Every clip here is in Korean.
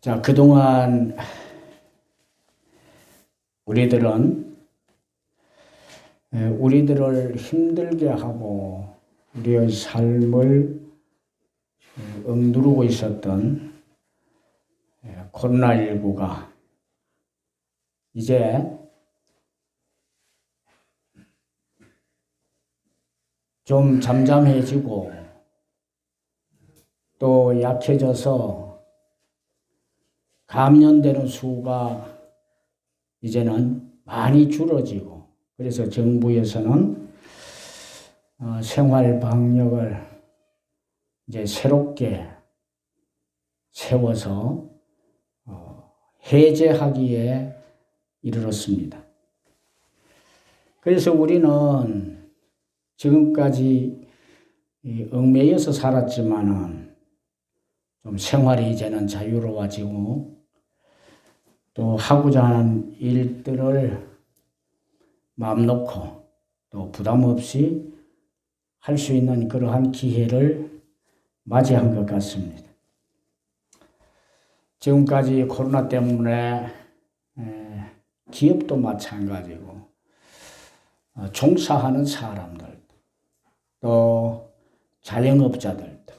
자, 그동안 우리들은 에, 우리들을 힘들게 하고 우리의 삶을 에, 억누르고 있었던 에, 코로나19가 이제 좀 잠잠해지고 또 약해져서 감염되는 수가 이제는 많이 줄어지고 그래서 정부에서는 어, 생활 방역을 이제 새롭게 세워서 어, 해제하기에 이르렀습니다. 그래서 우리는 지금까지 이 얽매여서 살았지만은 좀 생활이 이제는 자유로워지고 또 하고자 하는 일들을 마음 놓고 또 부담 없이 할 수 있는 그러한 기회를 맞이한 것 같습니다. 지금까지 코로나 때문에 에, 기업도 마찬가지고 어, 종사하는 사람들 또 자영업자들도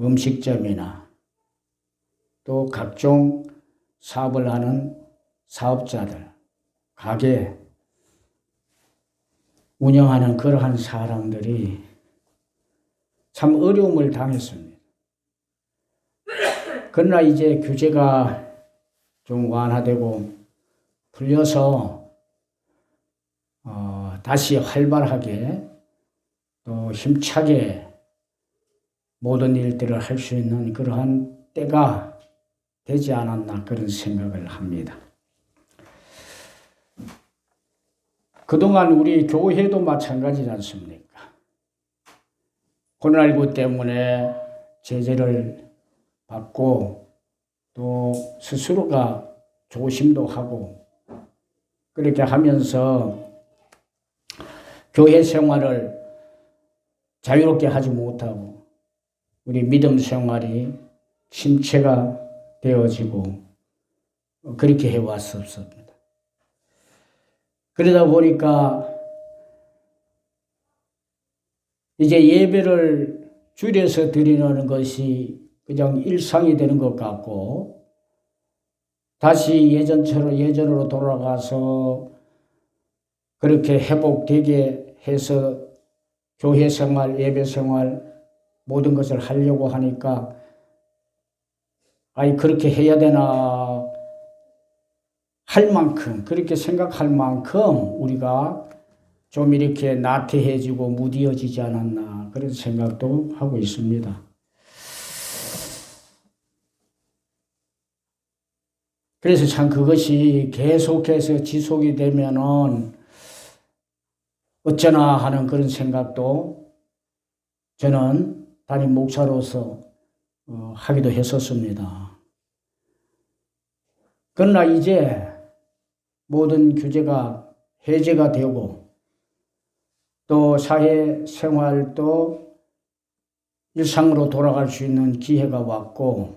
음식점이나 또 각종 사업을 하는 사업자들, 가게 운영하는 그러한 사람들이 참 어려움을 당했습니다. 그러나 이제 규제가 좀 완화되고 풀려서 어, 다시 활발하게 또 힘차게 모든 일들을 할 수 있는 그러한 때가 되지 않았나 그런 생각을 합니다. 그동안 우리 교회도 마찬가지지 않습니까? 코로나19 때문에 제재를 받고 또 스스로가 조심도 하고 그렇게 하면서 교회 생활을 자유롭게 하지 못하고 우리 믿음 생활이 침체가 되어지고 그렇게 해왔었습니다. 그러다 보니까 이제 예배를 줄여서 드리는 것이 그냥 일상이 되는 것 같고 다시 예전처럼 예전으로 돌아가서 그렇게 회복되게 해서 교회 생활, 예배 생활 모든 것을 하려고 하니까 아니 그렇게 해야 되나 할 만큼 그렇게 생각할 만큼 우리가 좀 이렇게 나태해지고 무디어지지 않았나 그런 생각도 하고 있습니다. 그래서 참 그것이 계속해서 지속이 되면은 어쩌나 하는 그런 생각도 저는 담임 목사로서 어, 하기도 했었습니다. 그러나 이제 모든 규제가 해제가 되고 또 사회 생활도 일상으로 돌아갈 수 있는 기회가 왔고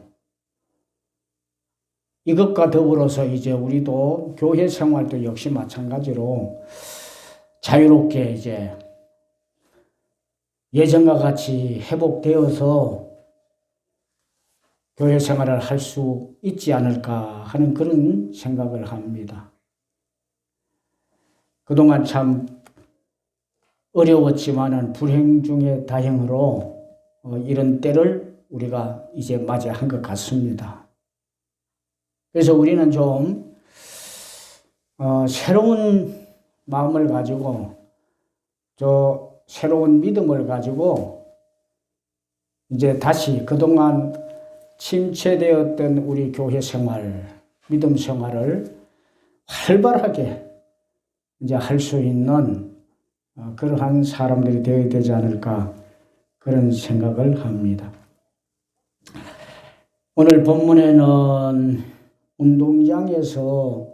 이것과 더불어서 이제 우리도 교회 생활도 역시 마찬가지로 자유롭게 이제 예전과 같이 회복되어서 교회 생활을 할 수 있지 않을까 하는 그런 생각을 합니다. 그동안 참 어려웠지만은 불행 중에 다행으로 어, 이런 때를 우리가 이제 맞이한 것 같습니다. 그래서 우리는 좀 어, 새로운 마음을 가지고 저 새로운 믿음을 가지고 이제 다시 그동안 침체되었던 우리 교회 생활, 믿음 생활을 활발하게 이제 할 수 있는 어, 그러한 사람들이 되어야 되지 않을까 그런 생각을 합니다. 오늘 본문에는 운동장에서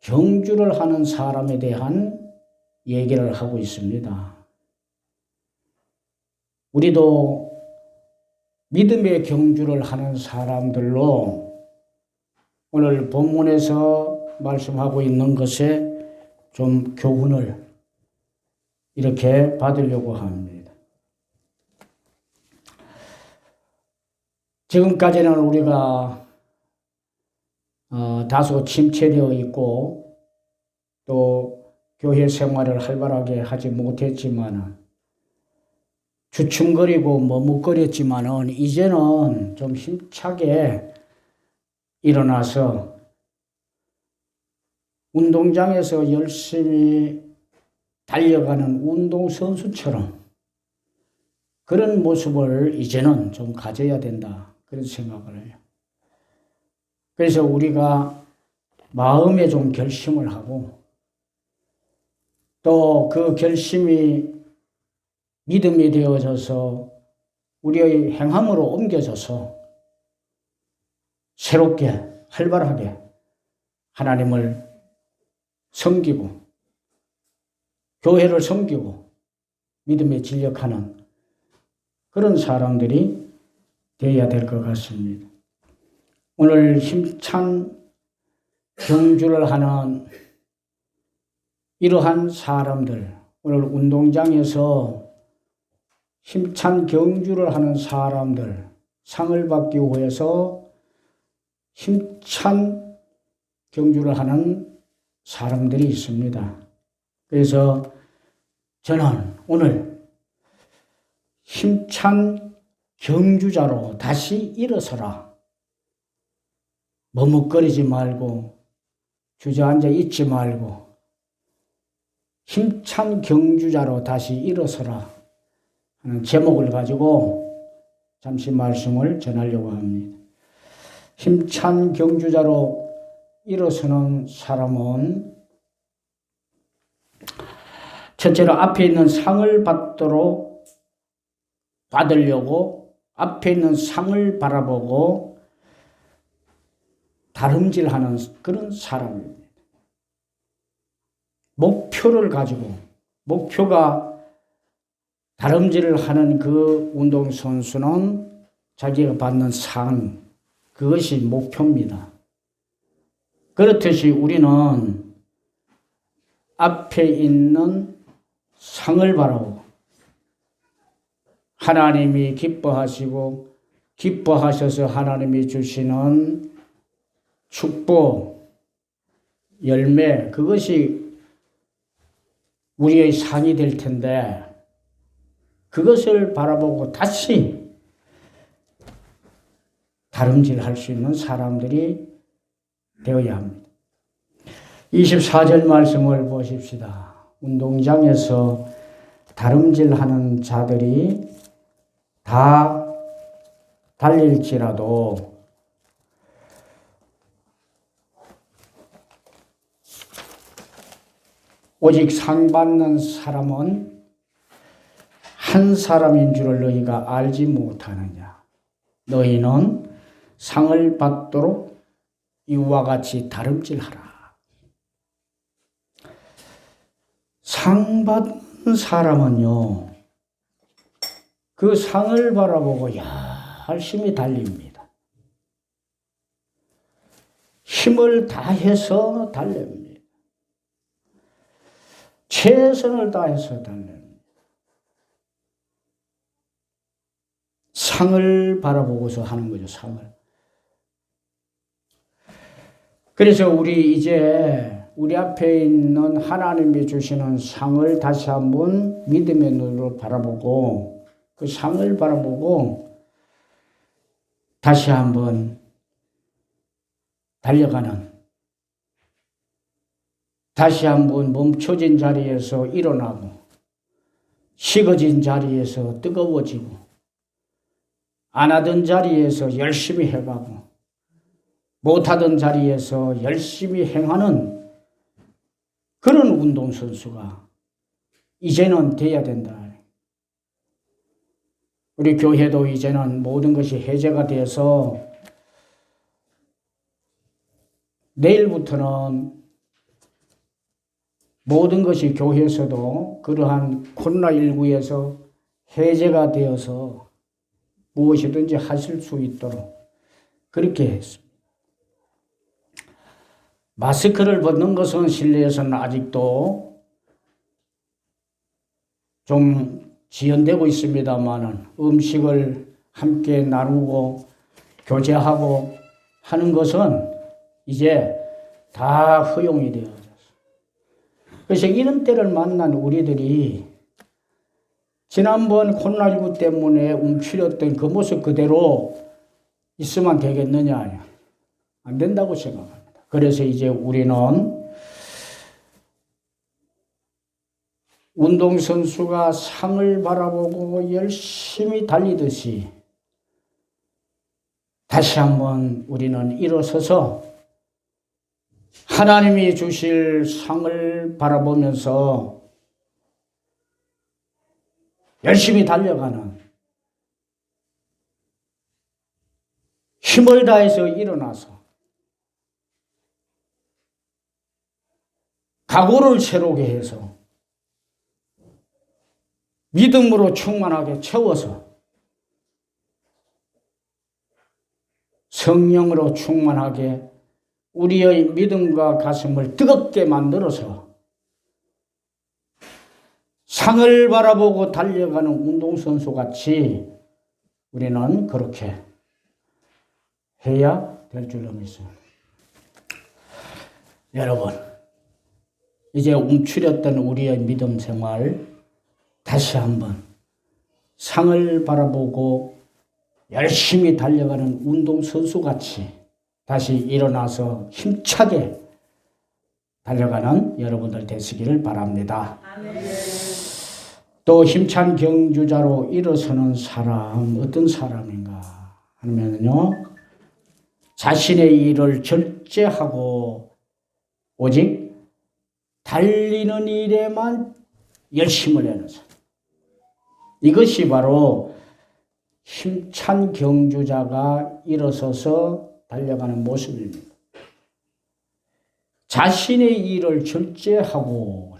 경주를 하는 사람에 대한 얘기를 하고 있습니다. 우리도 믿음의 경주를 하는 사람들로 오늘 본문에서 말씀하고 있는 것에 좀 교훈을 이렇게 받으려고 합니다. 지금까지는 우리가 어, 다소 침체되어 있고 또 교회 생활을 활발하게 하지 못했지만 주춤거리고 머뭇거렸지만은 이제는 좀 힘차게 일어나서 운동장에서 열심히 달려가는 운동선수처럼 그런 모습을 이제는 좀 가져야 된다. 그런 생각을 해요. 그래서 우리가 마음에 좀 결심을 하고 또 그 결심이 믿음이 되어져서 우리의 행함으로 옮겨져서 새롭게 활발하게 하나님을 섬기고 교회를 섬기고 믿음에 진력하는 그런 사람들이 되어야 될 것 같습니다. 오늘 힘찬 경주를 하는 이러한 사람들, 오늘 운동장에서 힘찬 경주를 하는 사람들, 상을 받기 위해서 힘찬 경주를 하는 사람들이 있습니다. 그래서 저는 오늘 힘찬 경주자로 다시 일어서라. 머뭇거리지 말고 주저앉아 있지 말고 힘찬 경주자로 다시 일어서라 하는 제목을 가지고 잠시 말씀을 전하려고 합니다. 힘찬 경주자로 일어서는 사람은 첫째로 앞에 있는 상을 받도록 받으려고 앞에 있는 상을 바라보고 다름질하는 그런 사람입니다. 목표를 가지고 목표가 다름질을 하는 그 운동선수는 자기가 받는 상, 그것이 목표입니다. 그렇듯이 우리는 앞에 있는 상을 바라보고 하나님이 기뻐하시고 기뻐하셔서 하나님이 주시는 축복, 열매, 그것이 우리의 상이 될 텐데, 그것을 바라보고 다시 다름질 할 수 있는 사람들이 되어야 합니다. 24절 말씀을 보십시다. 운동장에서 다름질 하는 자들이 다 달릴지라도 오직 상 받는 사람은 한 사람인 줄을 너희가 알지 못하느냐. 너희는 상을 받도록 이와 같이 다름질하라. 상 받는 사람은요, 그 상을 바라보고 열심히 달립니다. 힘을 다해서 달립니다. 최선을 다해서 달립니다. 상을 바라보고서 하는 거죠, 상을. 그래서 우리 이제 우리 앞에 있는 하나님이 주시는 상을 다시 한번 믿음의 눈으로 바라보고 그 상을 바라보고 다시 한번 달려가는 다시 한번 멈춰진 자리에서 일어나고 식어진 자리에서 뜨거워지고 안 하던 자리에서 열심히 해가고 못하던 자리에서 열심히 행하는 그런 운동선수가 이제는 돼야 된다. 우리 교회도 이제는 모든 것이 해제가 돼서 내일부터는 모든 것이 교회에서도 그러한 코로나19에서 해제가 되어서 무엇이든지 하실 수 있도록 그렇게 했습니다. 마스크를 벗는 것은 실내에서는 아직도 좀 지연되고 있습니다만은 음식을 함께 나누고 교제하고 하는 것은 이제 다 허용이 되어졌어요. 그래서 이런 때를 만난 우리들이 지난번 코로나19 때문에 움츠렸던 그 모습 그대로 있으면 되겠느냐? 안 된다고 생각합니다. 그래서 이제 우리는 운동선수가 상을 바라보고 열심히 달리듯이 다시 한번 우리는 일어서서 하나님이 주실 상을 바라보면서 열심히 달려가는 힘을 다해서 일어나서 각오를 새롭게 해서 믿음으로 충만하게 채워서 성령으로 충만하게 우리의 믿음과 가슴을 뜨겁게 만들어서 상을 바라보고 달려가는 운동선수 같이 우리는 그렇게 해야 될 줄로 믿습니다. 여러분, 이제 움츠렸던 우리의 믿음 생활 다시 한번 상을 바라보고 열심히 달려가는 운동선수 같이 다시 일어나서 힘차게 달려가는 여러분들 되시기를 바랍니다. 또 힘찬 경주자로 일어서는 사람 어떤 사람인가 하면요 자신의 일을 절제하고 오직 달리는 일에만 열심을 내는 사람 이것이 바로 힘찬 경주자가 일어서서 달려가는 모습입니다. 자신의 일을 절제하고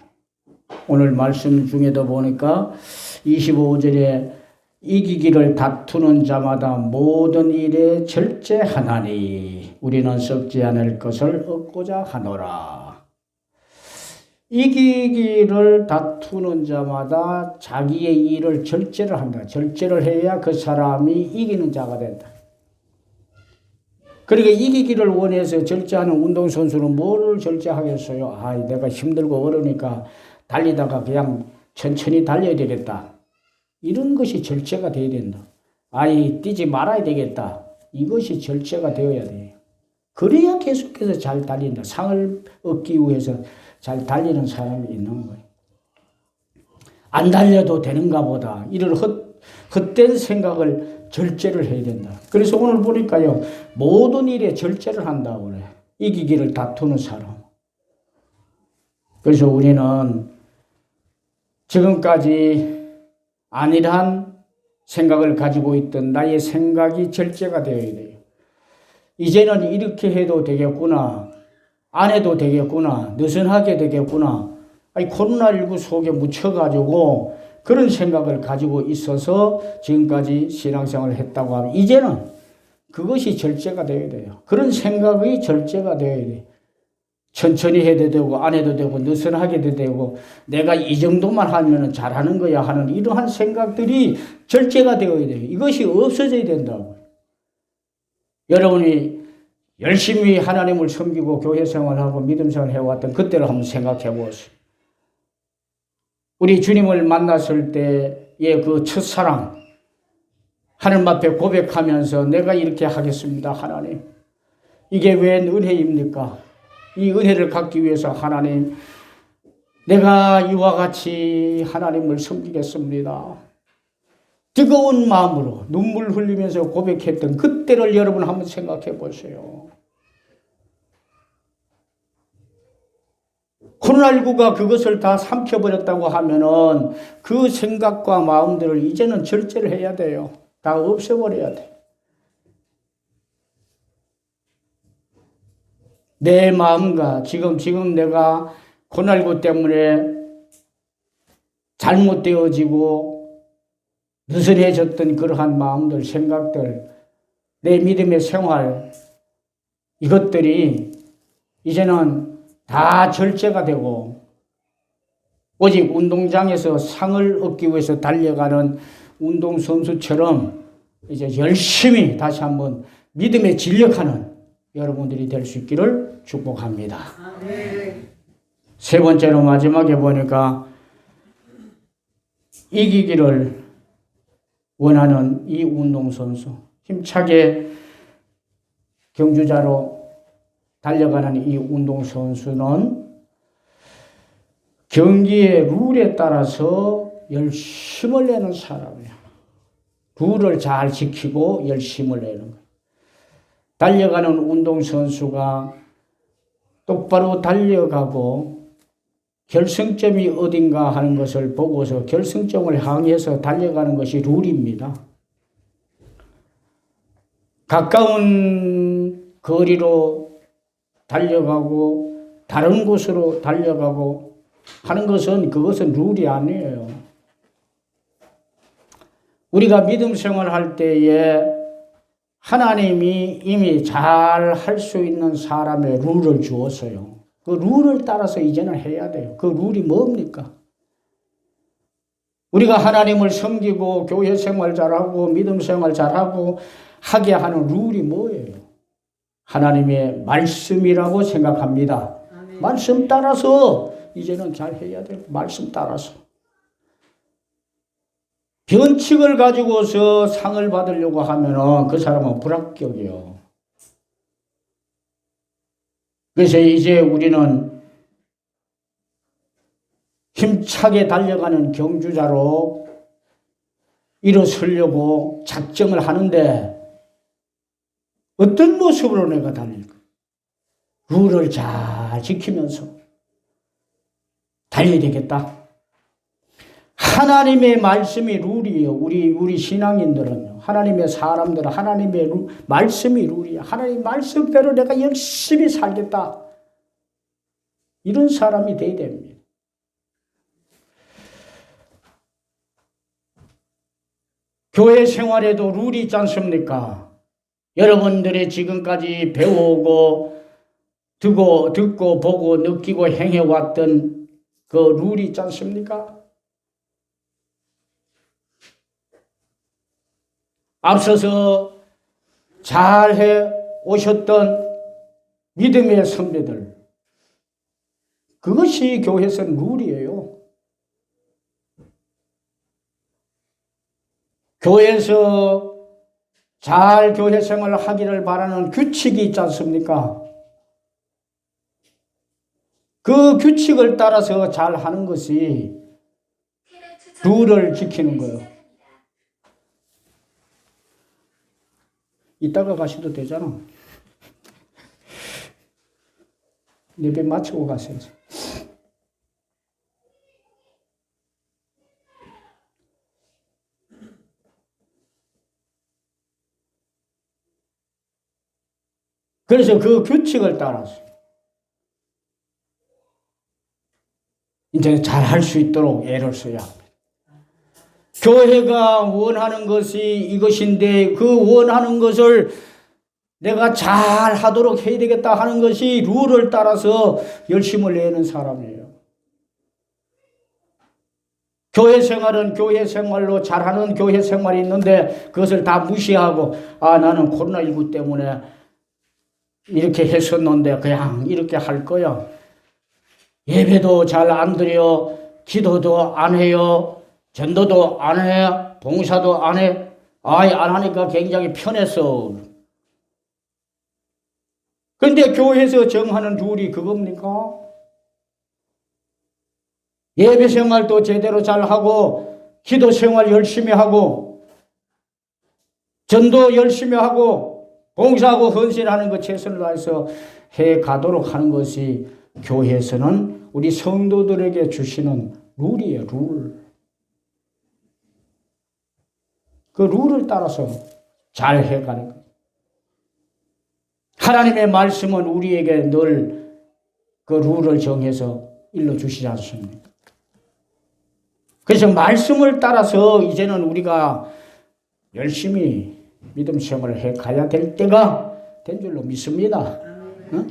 오늘 말씀 중에도 보니까 25절에 이기기를 다투는 자마다 모든 일에 절제하나니 우리는 썩지 않을 것을 얻고자 하노라. 이기기를 다투는 자마다 자기의 일을 절제를 한다. 절제를 해야 그 사람이 이기는 자가 된다. 그러니까 이기기를 원해서 절제하는 운동선수는 뭐를 절제하겠어요? 아, 내가 힘들고 어려우니까 달리다가 그냥 천천히 달려야 되겠다. 이런 것이 절제가 되어야 된다. 아이, 뛰지 말아야 되겠다. 이것이 절제가 되어야 돼요. 그래야 계속해서 잘 달린다. 상을 얻기 위해서 잘 달리는 사람이 있는 거예요. 안 달려도 되는가 보다. 이런 헛, 헛된 생각을 절제를 해야 된다. 그래서 오늘 보니까요, 모든 일에 절제를 한다고 그래. 이기기를 다투는 사람. 그래서 우리는 지금까지 안일한 생각을 가지고 있던 나의 생각이 절제가 되어야 돼요. 이제는 이렇게 해도 되겠구나. 안 해도 되겠구나. 느슨하게 되겠구나. 아니, 코로나19 속에 묻혀가지고 그런 생각을 가지고 있어서 지금까지 신앙생활을 했다고 하면 이제는 그것이 절제가 되어야 돼요. 그런 생각이 절제가 되어야 돼. 천천히 해도 되고 안 해도 되고 느슨하게 해도 되고 내가 이 정도만 하면 잘하는 거야 하는 이러한 생각들이 절제가 되어야 돼요. 이것이 없어져야 된다고. 여러분이 열심히 하나님을 섬기고 교회 생활하고 믿음 생활 해왔던 그때를 한번 생각해 보세요. 우리 주님을 만났을 때의 그 첫사랑, 하나님 앞에 고백하면서 내가 이렇게 하겠습니다, 하나님. 이게 웬 은혜입니까? 이 은혜를 갖기 위해서 하나님, 내가 이와 같이 하나님을 섬기겠습니다. 뜨거운 마음으로 눈물 흘리면서 고백했던 그때를 여러분 한번 생각해 보세요. 코로나19가 그것을 다 삼켜버렸다고 하면은 그 생각과 마음들을 이제는 절제를 해야 돼요. 다 없애버려야 돼. 내 마음과 지금, 지금 내가 코로나19 때문에 잘못되어지고 느슨해졌던 그러한 마음들, 생각들, 내 믿음의 생활, 이것들이 이제는 다 절제가 되고, 오직 운동장에서 상을 얻기 위해서 달려가는 운동선수처럼 이제 열심히 다시 한번 믿음에 진력하는 여러분들이 될 수 있기를 축복합니다. 세 번째로 마지막에 보니까 이기기를 원하는 이 운동선수, 힘차게 경주자로 달려가는 이 운동선수는 경기의 룰에 따라서 열심을 내는 사람이야. 룰을 잘 지키고 열심을 내는 거야. 달려가는 운동선수가 똑바로 달려가고 결승점이 어딘가 하는 것을 보고서 결승점을 향해서 달려가는 것이 룰입니다. 가까운 거리로 달려가고 다른 곳으로 달려가고 하는 것은 그것은 룰이 아니에요. 우리가 믿음 생활할 때에 하나님이 이미 잘 할 수 있는 사람의 룰을 주었어요. 그 룰을 따라서 이제는 해야 돼요. 그 룰이 뭡니까? 우리가 하나님을 섬기고 교회 생활 잘하고 믿음 생활 잘하고 하게 하는 룰이 뭐예요? 하나님의 말씀이라고 생각합니다. 말씀 따라서 이제는 잘 해야 돼요. 말씀 따라서. 변칙을 가지고서 상을 받으려고 하면은 그 사람은 불합격이요. 그래서 이제 우리는 힘차게 달려가는 경주자로 일어서려고 작정을 하는데 어떤 모습으로 내가 달릴까? 룰을 잘 지키면서 달려야 되겠다. 하나님의 말씀이 룰이에요. 우리 우리 신앙인들은요. 하나님의 사람들은 하나님의 룰, 말씀이 룰이야. 하나님 말씀대로 내가 열심히 살겠다. 이런 사람이 돼야 됩니다. 교회 생활에도 룰이 있지 않습니까? 여러분들이 지금까지 배우고 듣고 듣고 보고 느끼고 행해왔던 그 룰이 있지 않습니까? 앞서서 잘 해 오셨던 믿음의 선배들. 그것이 교회에서 룰이에요. 교회에서 잘 교회 생활을 하기를 바라는 규칙이 있지 않습니까? 그 규칙을 따라서 잘 하는 것이 룰을 지키는 거예요. 이따가 가셔도 되잖아. 예배 마치고 가셔야지. 그래서 그 규칙을 따라서 이제 잘 할 수 있도록 애를 써야 합니다. 교회가 원하는 것이 이것인데 그 원하는 것을 내가 잘 하도록 해야 되겠다 하는 것이 룰을 따라서 열심을 내는 사람이에요. 교회 생활은 교회 생활로 잘하는 교회 생활이 있는데 그것을 다 무시하고 아 나는 코로나19 때문에 이렇게 했었는데 그냥 이렇게 할 거야. 예배도 잘 안 드려 기도도 안 해요. 전도도 안 해, 봉사도 안 해. 아예 안 하니까 굉장히 편했어. 그런데 교회에서 정하는 룰이 그겁니까? 예배 생활도 제대로 잘 하고, 기도 생활 열심히 하고, 전도 열심히 하고, 봉사하고 헌신하는 것 최선을 다해서 해 가도록 하는 것이 교회에서는 우리 성도들에게 주시는 룰이에요, 룰. 그 룰을 따라서 잘 해가는 거예요. 하나님의 말씀은 우리에게 늘 그 룰을 정해서 일러주시지 않습니까? 그래서 말씀을 따라서 이제는 우리가 열심히 믿음 생활을 해 가야 될 때가 된 줄로 믿습니다. 응?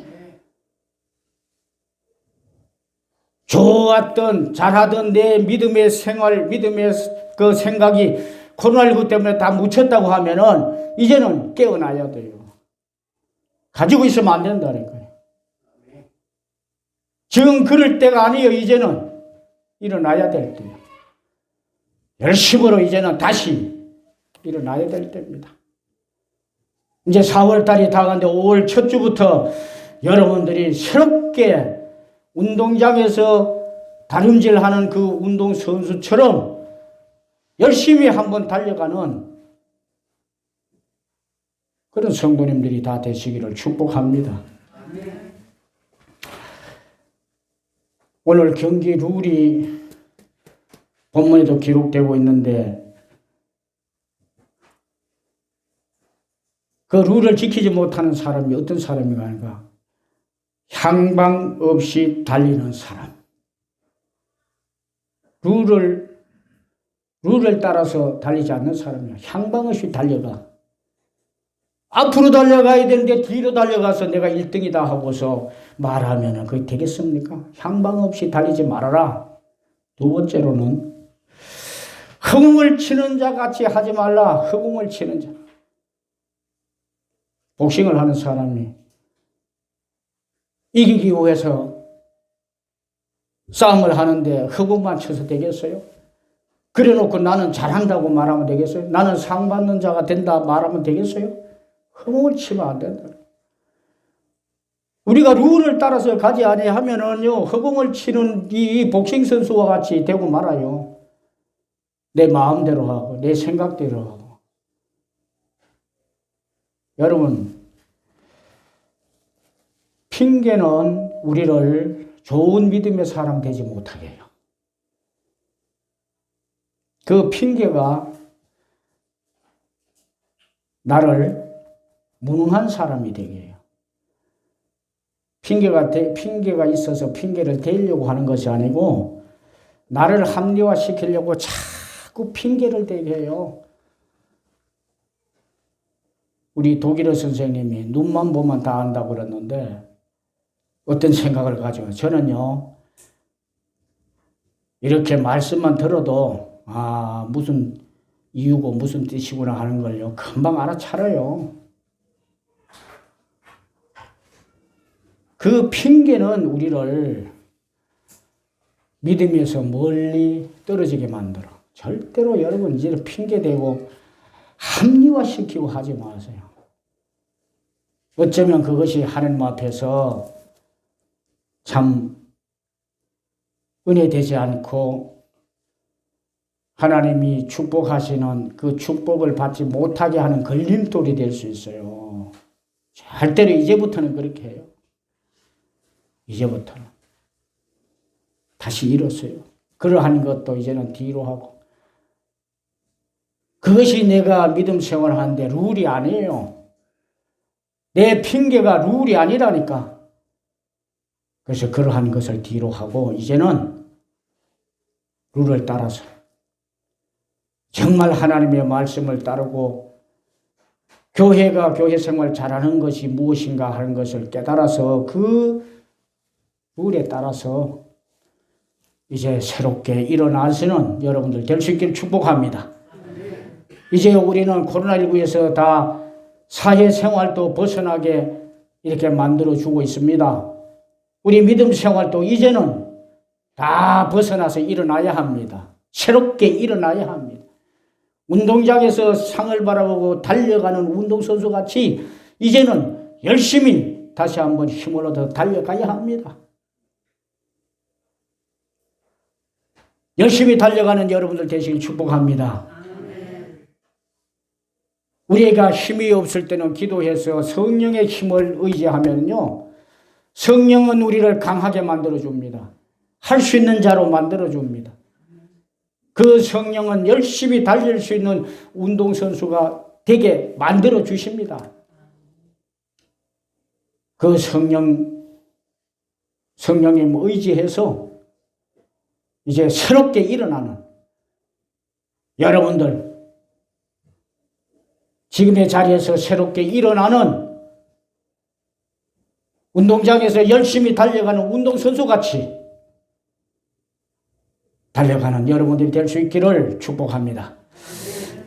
좋았던 잘하던 내 믿음의 생활, 믿음의 그 생각이 코로나19 때문에 다 묻혔다고 하면은 이제는 깨어나야 돼요. 가지고 있으면 안 된다는 거예요. 지금 그럴 때가 아니에요. 이제는 일어나야 될 때요. 열심으로 이제는 다시 일어나야 될 때입니다. 이제 4월 달이 다가는데 5월 첫 주부터 여러분들이 새롭게 운동장에서 다림질하는 그 운동 선수처럼 열심히 한번 달려가는 그런 성도님들이 다 되시기를 축복합니다. 오늘 경기 룰이 본문에도 기록되고 있는데 그 룰을 지키지 못하는 사람이 어떤 사람인가 향방 없이 달리는 사람. 룰을 룰을 따라서 달리지 않는 사람이야. 향방 없이 달려가. 앞으로 달려가야 되는데 뒤로 달려가서 내가 1등이다 하고서 말하면 그게 되겠습니까? 향방 없이 달리지 말아라. 두 번째로는 허공을 치는 자 같이 하지 말라. 허공을 치는 자. 복싱을 하는 사람이 이기기 위해서 싸움을 하는데 허공만 쳐서 되겠어요? 그래 놓고 나는 잘한다고 말하면 되겠어요? 나는 상 받는 자가 된다 말하면 되겠어요? 허공을 치면 안 된다. 우리가 룰을 따라서 가지 아니하면은요, 허공을 치는 이 복싱 선수와 같이 되고 말아요. 내 마음대로 하고, 내 생각대로 하고. 여러분, 핑계는 우리를 좋은 믿음의 사람 되지 못하게 해요. 그 핑계가 나를 무능한 사람이 되게 해요. 핑계가, 대, 핑계가 있어서 핑계를 대려고 하는 것이 아니고 나를 합리화 시키려고 자꾸 핑계를 대게 해요. 우리 독일어 선생님이 눈만 보면 다 안다고 그랬는데 어떤 생각을 가지고 저는요 이렇게 말씀만 들어도 아 무슨 이유고 무슨 뜻이구나 하는 걸요 금방 알아차려요. 그 핑계는 우리를 믿음에서 멀리 떨어지게 만들어. 절대로 여러분 이제 핑계 대고 합리화시키고 하지 마세요. 어쩌면 그것이 하나님 앞에서 참 은혜 되지 않고 하나님이 축복하시는 그 축복을 받지 못하게 하는 걸림돌이 될 수 있어요. 절대로 이제부터는 그렇게 해요. 이제부터는. 다시 일었어요. 그러한 것도 이제는 뒤로 하고. 그것이 내가 믿음 생활을 하는데 룰이 아니에요. 내 핑계가 룰이 아니라니까. 그래서 그러한 것을 뒤로 하고 이제는 룰을 따라서 정말 하나님의 말씀을 따르고 교회가 교회 생활 잘하는 것이 무엇인가 하는 것을 깨달아서 그 룰에 따라서 이제 새롭게 일어나시는 여러분들 될 수 있기를 축복합니다. 이제 우리는 코로나19에서 다 사회생활도 벗어나게 이렇게 만들어주고 있습니다. 우리 믿음 생활도 이제는 다 벗어나서 일어나야 합니다. 새롭게 일어나야 합니다. 운동장에서 상을 바라보고 달려가는 운동선수 같이 이제는 열심히 다시 한번 힘을 얻어 달려가야 합니다. 열심히 달려가는 여러분들 되시길 축복합니다. 우리가 힘이 없을 때는 기도해서 성령의 힘을 의지하면요. 성령은 우리를 강하게 만들어 줍니다. 할 수 있는 자로 만들어 줍니다. 그 성령은 열심히 달릴 수 있는 운동선수가 되게 만들어 주십니다. 그 성령, 성령님 의지해서 이제 새롭게 일어나는 여러분들 지금의 자리에서 새롭게 일어나는 운동장에서 열심히 달려가는 운동선수 같이 달려가는 여러분들이 될 수 있기를 축복합니다.